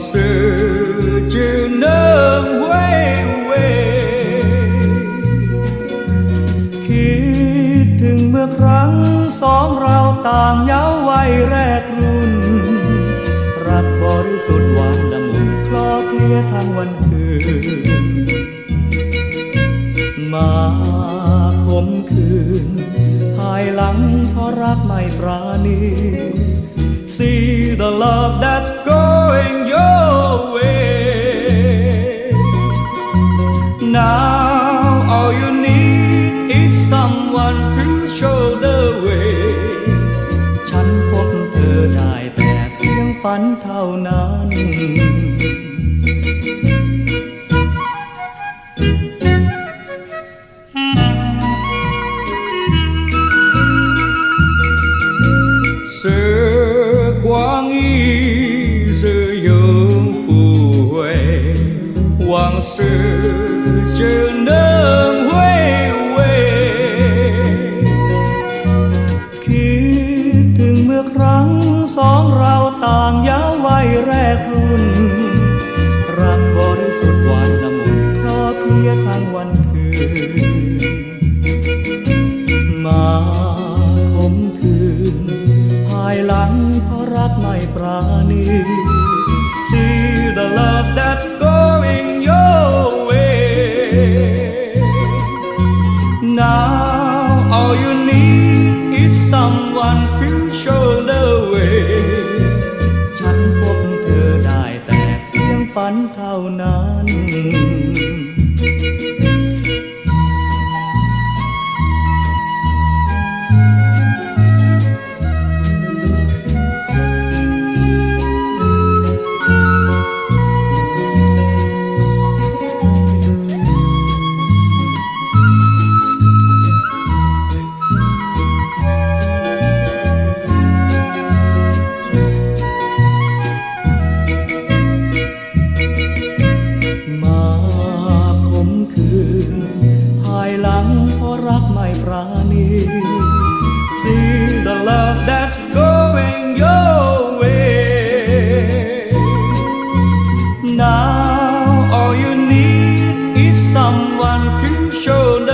sự chưa nương huế huế khi từng mưa kháng สองเราต่างเย้าวัยแรกรุ่น รักบริสุทธิ์หวานละมุนคลอเคลียทั้งวันคืน มาคมคืน ภายหลังเพราะรักไม่ปราณี See the love that's shoulder way. ฉันพบเธอได้แต่เพียงฝันเท่านั้น quang y dư yêu phù huệ, hoàng sư chưa nơi กรุ่น รักบริสุทธิ์หวานละมุนคลอเคลียทั้งวันคืน มาคมคืน ภายหลังเพราะรักไม่ปราณี See the love that's going your way Now all you need is someone to show the way ฝันเท่านั้น See the love that's going your way. Now all you need is someone to show.